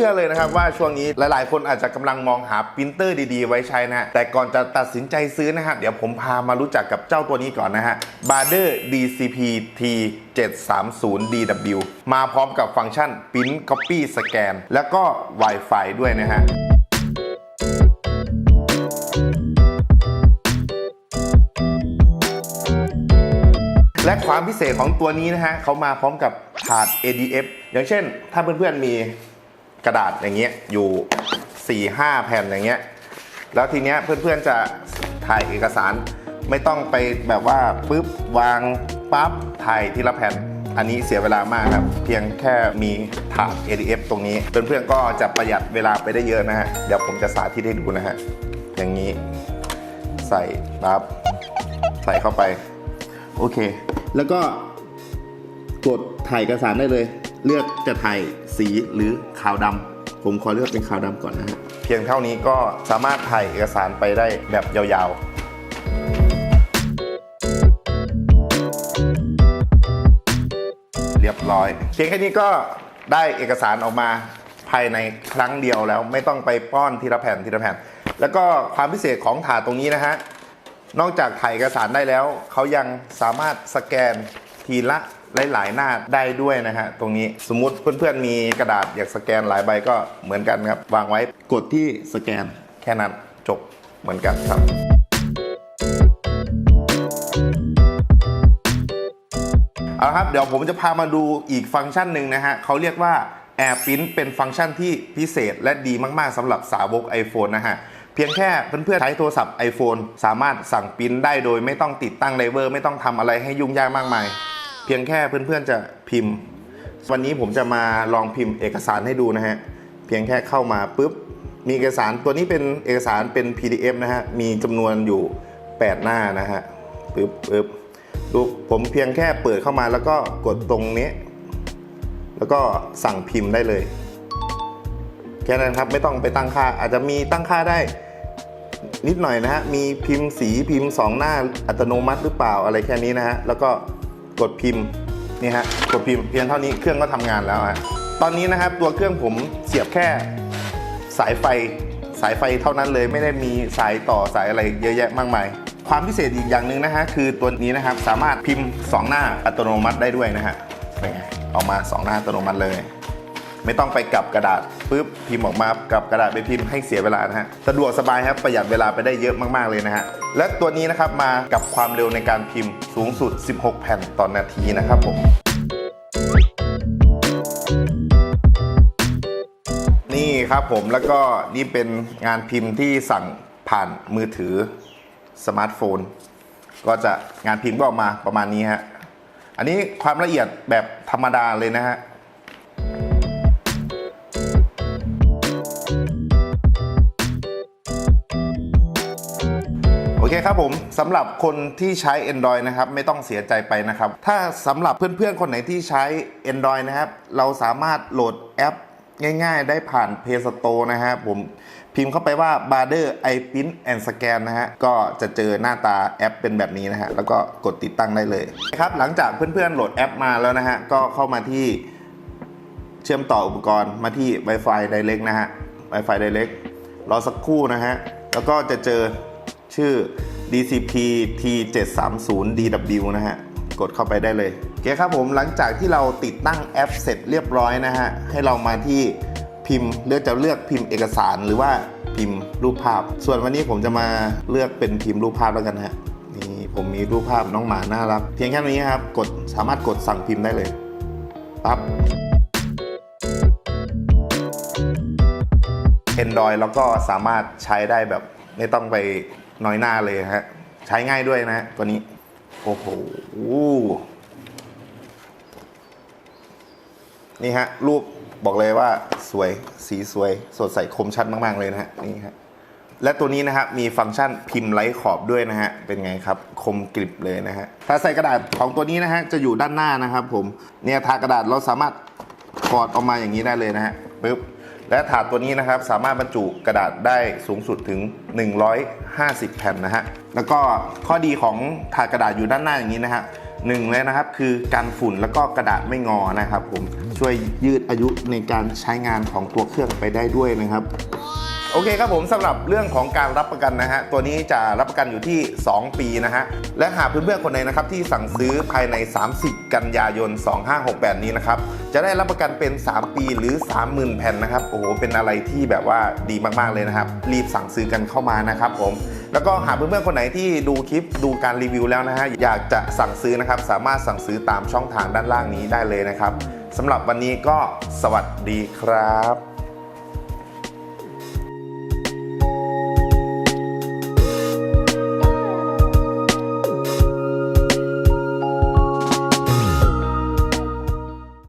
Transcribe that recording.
ชื่อเลยนะครับว่าช่วงนี้หลายๆ คนอาจจะกำลังมองหาปรินเตอร์ดีๆ ไว้ใช้นะฮะแต่ก่อนจะตัดสินใจซื้อนะฮะเดี๋ยวผมพามารู้จักกับเจ้าตัวนี้ก่อนนะฮะ b a r d e r DCP T 730 DW มาพร้อมกับฟังก์ชัน Print Copy Scan แล้วก็ Wi-Fi ด้วยนะฮะและความพิเศษของตัวนี้นะฮะเขามาพร้อมกับถาด ADF อย่างเช่น ถ้าเพื่อนๆมี กระดาษอย่างเงี้ยอยู่ 4-5 แผ่นอย่างเงี้ยแล้วทีเนี้ยเพื่อนๆจะถ่ายเอกสารไม่ต้องไปแบบว่าปุ๊บวางปั๊บถ่ายทีละแผ่น อันนี้เสียเวลามากครับ เพียงแค่มีถาด ADF ตรงนี้ เพื่อนๆก็จะประหยัดเวลาไปได้เยอะนะฮะ เดี๋ยวผมจะสาธิตให้ดูนะฮะ อย่างนี้ใส่ปั๊บใส่เข้าไป โอเค แล้วก็กดถ่ายเอกสารได้เลย เลือกจะถ่ายสีหรือขาวดำผมขอเลือกเป็นขาวดำก่อนนะฮะเพียงเท่านี้ก็สามารถถ่ายเอกสารไปได้แบบยาวๆ เรียบร้อย เพียงแค่นี้ก็ได้เอกสารออกมาภายในครั้งเดียวแล้วไม่ต้องไปป้อนทีละแผ่นทีละแผ่น แล้วก็ความพิเศษของถาดตรงนี้นะฮะนอกจากถ่ายเอกสารได้แล้ว เขายังสามารถสแกนทีละ หลายๆหน้าได้ด้วยนะฮะตรงนี้สมมุติเพื่อนๆมีกระดาษอยากสแกนหลายใบก็เหมือนกันครับ วางไว้กดที่สแกนแค่นั้นจบเหมือนกันครับ เอาละครับเดี๋ยวผมจะพามาดูอีกฟังก์ชันหนึ่งนะฮะเขาเรียกว่า Air Print เป็นฟังก์ชันที่พิเศษและดีมากๆสำหรับสาวก iPhone นะฮะเพียงแค่เพื่อนๆใช้โทรศัพท์ iPhone สามารถสั่งปิ้นได้โดยไม่ต้องติดตั้งไดเวอร์ ไม่ต้องทำอะไรให้ยุ่งยากมากมาย พียงแค่เพื่อนๆจะพิมพ์ วันนี้ผมจะมาลองพิมพ์เอกสารให้ดูนะฮะ เพียงแค่เข้ามาปุ๊บ มีเอกสารตัวนี้เป็นเอกสารเป็น PDF นะฮะ มีจำนวนอยู่ 8 หน้านะฮะปึ๊บปึ๊บดูผมเพียงแค่เปิดเข้ามาแล้วก็กดตรงนี้ แล้วก็สั่งพิมพ์ได้เลย แค่นั้นครับไม่ต้องไปตั้งค่าอาจจะมีตั้งค่าได้นิดหน่อยนะฮะ มีพิมพ์สีพิมพ์ 2 หน้าอัตโนมัติหรือเปล่าอะไรแค่นี้นะฮะ แล้วก็ กดพิมพ์นี่ฮะกดพิมพ์เพียงเท่านี้เครื่องก็ทำงานแล้วฮะตอนนี้นะครับตัวเครื่องผมเสียบแค่สายไฟสายไฟเท่านั้นเลยไม่ได้มีสายต่อสายอะไรเยอะแยะมากมาย ความพิเศษอีกอย่างหนึ่งนะฮะคือตัวนี้นะครับสามารถพิมพ์ 2 หน้าอัตโนมัติได้ด้วยนะฮะเป็นไงออกมา 2 หน้าอัตโนมัติเลย ไม่ต้องไปกลับกระดาษปุ๊บพิมพ์ออกมากลับกระดาษไปพิมพ์ให้เสียเวลานะฮะสะดวกสบายครับประหยัดเวลาไปได้เยอะมากๆเลยนะฮะและตัวนี้นะครับมากับความเร็วในการพิมพ์สูงสุด 16 แผ่นต่อนนาทีนะครับผมนี่ครับผมแล้วก็นี่เป็นงานพิมพ์ที่สั่งผ่านมือถือสมาร์ทโฟน ก็จะงานพิมพ์ก็ออกมาประมาณนี้ฮะอันนี้ความละเอียดแบบธรรมดาเลยนะฮะ เคครับผมสำหรับคนที่ใช้ Android นะครับไม่ต้องเสียใจไปนะครับ ถ้าสำหรับเพื่อนๆ คนไหนที่ใช้ Android นะครับ เราสามารถโหลดแอปง่ายๆ ได้ผ่าน Play Store นะฮะผมพิมพ์เข้าไปว่า b a r d e r i p r i n t and Scan นะฮะ ก็จะเจอหน้าตาแอปเป็นแบบนี้นะฮะ แล้วก็กดติดตั้งได้เลยครับหลังจากเพื่อนๆโหลดแอปมาแล้วนะฮะ ก็เข้ามาที่เชื่อมต่ออุปกรณ์มาที่ Wi-Fi Direct นะฮะ Wi-Fi Direct รอสักครู่นะฮะ แล้วก็จะเจอ ชื่อ DCP T730 DW นะฮะ กดเข้าไปได้เลยโอเคครับผมหลังจากที่เราติดตั้งแอปเสร็จเรียบร้อยนะฮะ ให้เรามาที่พิมพ์เลือกจะเลือกพิมพ์เอกสารหรือว่าพิมพ์รูปภาพ ส่วนวันนี้ผมจะมาเลือกเป็นพิมพ์รูปภาพแล้วกันฮะนี่ผมมีรูปภาพน้องหมาน่ารัก เพียงแค่นี้ครับกดสามารถกดสั่งพิมพ์ได้เลยปั๊บ Android แล้วก็สามารถใช้ได้แบบไม่ต้องไป น้อยหน้าเลยฮะ ใช้ง่ายด้วยนะฮะตัวนี้ โอ้โห นี่ฮะ รูปบอกเลยว่าสวยสีสวย สดใสคมชัดมาก ๆ เลยนะฮะ นี่ฮะ และตัวนี้นะครับมีฟังก์ชันพิมพ์ไร้ขอบด้วยนะฮะ เป็นไงครับ คมกริบเลยนะฮะ ถ้าใส่กระดาษของตัวนี้นะฮะ จะอยู่ด้านหน้านะครับผม เนี่ยทากระดาษเราสามารถถอดออกมาอย่างนี้ได้เลยนะฮะปึ๊บ และถาดตัวนี้นะครับสามารถบรรจุกระดาษได้สูงสุดถึง 150 แผ่นนะฮะแล้วก็ข้อดีของถาดกระดาษอยู่ด้านหน้าอย่างนี้นะฮะหนึ่งเลยนะครับคือการฝุ่นแล้วก็กระดาษไม่งอนะครับผมช่วยยืดอายุในการใช้งานของตัวเครื่องไปได้ด้วยนะครับ โอเคครับผมสำหรับเรื่องของการรับประกันนะฮะตัวนี้จะรับประกันอยู่ที่ 2 ปีนะฮะและหากเพื่อนๆคนไหนนะครับที่สั่งซื้อภายใน 30 กันยายน 2568 นี้นะครับจะได้รับประกันเป็น 3 ปีหรือ 30,000 แผ่นนะครับโอ้โหเป็นอะไรที่แบบว่าดีมากๆเลยนะครับ รีบสั่งซื้อกันเข้ามานะครับผมแล้วก็หากเพื่อนๆคนไหนที่ดูคลิปดูการรีวิวแล้วนะฮะอยากจะสั่งซื้อนะครับสามารถสั่งซื้อตามช่องทางด้านล่างนี้ได้เลยนะครับสำหรับวันนี้ก็สวัสดีครับ